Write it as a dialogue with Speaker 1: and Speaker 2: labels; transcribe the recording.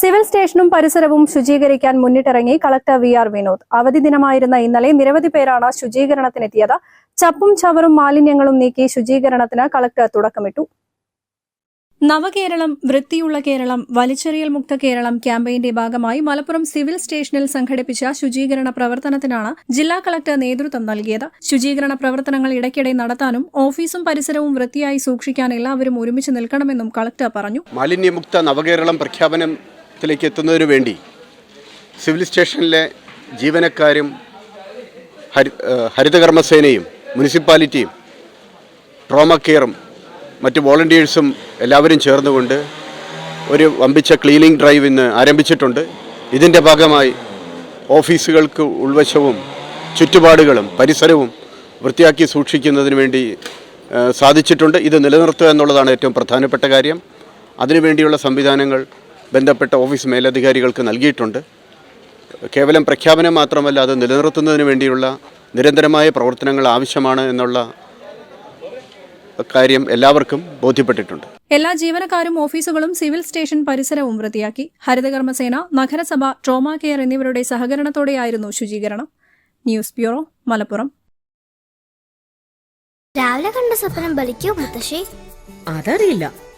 Speaker 1: Civil സ്റ്റേഷനും പരിസരവും ശുചീകരിക്കാൻ മുന്നിട്ടിറങ്ങി കളക്ടർ വി ആർ വിനോദ്. അവധി ദിനമായിരുന്ന ഇന്നലെ നിരവധി പേരാണ് ശുചീകരണത്തിനെത്തിയത്. ചപ്പും ചവറും മാലിന്യങ്ങളും നീക്കി ശുചീകരണത്തിന് കളക്ടർ തുടക്കമിട്ടു. നവകേരളം വൃത്തിയുള്ള കേരളം വലിച്ചെറിയൽ മുക്ത കേരളം ക്യാമ്പയിന്റെ ഭാഗമായി മലപ്പുറം സിവിൽ സ്റ്റേഷനിൽ സംഘടിപ്പിച്ച ശുചീകരണ പ്രവർത്തനത്തിനാണ് ജില്ലാ കളക്ടർ നേതൃത്വം നൽകിയത്. ശുചീകരണ പ്രവർത്തനങ്ങൾ ഇടയ്ക്കിടെ നടത്താനും ഓഫീസും പരിസരവും വൃത്തിയായി സൂക്ഷിക്കാൻ എല്ലാവരും ഒരുമിച്ച് നിൽക്കണമെന്നും കളക്ടർ പറഞ്ഞു.
Speaker 2: മാലിന്യമുക്ത നവകേരളം പ്രഖ്യാപനത്തിലേക്ക് എത്തുന്നതിനു വേണ്ടി സിവിൽ സ്റ്റേഷനിലെ ജീവനക്കാരും ഹരി ഹരിതകർമ്മസേനയും മുനിസിപ്പാലിറ്റിയും ട്രോമ കെയറും മറ്റ് വോളണ്ടിയേഴ്സും എല്ലാവരും ചേർന്നുകൊണ്ട് ഒരു വമ്പിച്ച ക്ലീനിങ് ഡ്രൈവ് ഇന്ന് ആരംഭിച്ചിട്ടുണ്ട്. ഇതിന്റെ ഭാഗമായി ഓഫീസുകൾക്ക് ഉൾവശവും ചുറ്റുപാടുകളും പരിസരവും വൃത്തിയാക്കി സൂക്ഷിക്കുന്നതിന് വേണ്ടി സാധിച്ചിട്ടുണ്ട്. ഇത് നിലനിർത്തുക എന്നുള്ളതാണ് ഏറ്റവും പ്രധാനപ്പെട്ട കാര്യം. അതിനുവേണ്ടിയുള്ള സംവിധാനങ്ങൾ ബന്ധപ്പെട്ട ഓഫീസ് മേലധികാരികൾക്ക് നൽകിയിട്ടുണ്ട്. കേവലം പ്രഖ്യാപനം മാത്രമല്ല അത് നിലനിർത്തുന്നതിന് വേണ്ടിയുള്ള നിരന്തരമായ പ്രവർത്തനങ്ങൾ ആവശ്യമാണ് എന്നുള്ള കാര്യം എല്ലാവർക്കും ബോധ്യപ്പെട്ടിട്ടുണ്ട്.
Speaker 1: എല്ലാ ജീവനക്കാരും ഓഫീസുകളും സിവിൽ സ്റ്റേഷൻ പരിസരവും വൃത്തിയാക്കി. ഹരിതകർമ്മസേന നഗരസഭ ട്രോമ കെയർ എന്നിവരുടെ സഹകരണത്തോടെയായിരുന്നു ശുചീകരണം. News bureau Malappuram.
Speaker 3: രാവിലെ കണ്ട സ്വപ്നം ബലിക്കോ മുത്തശ്ശി?
Speaker 4: അതറിയില്ല.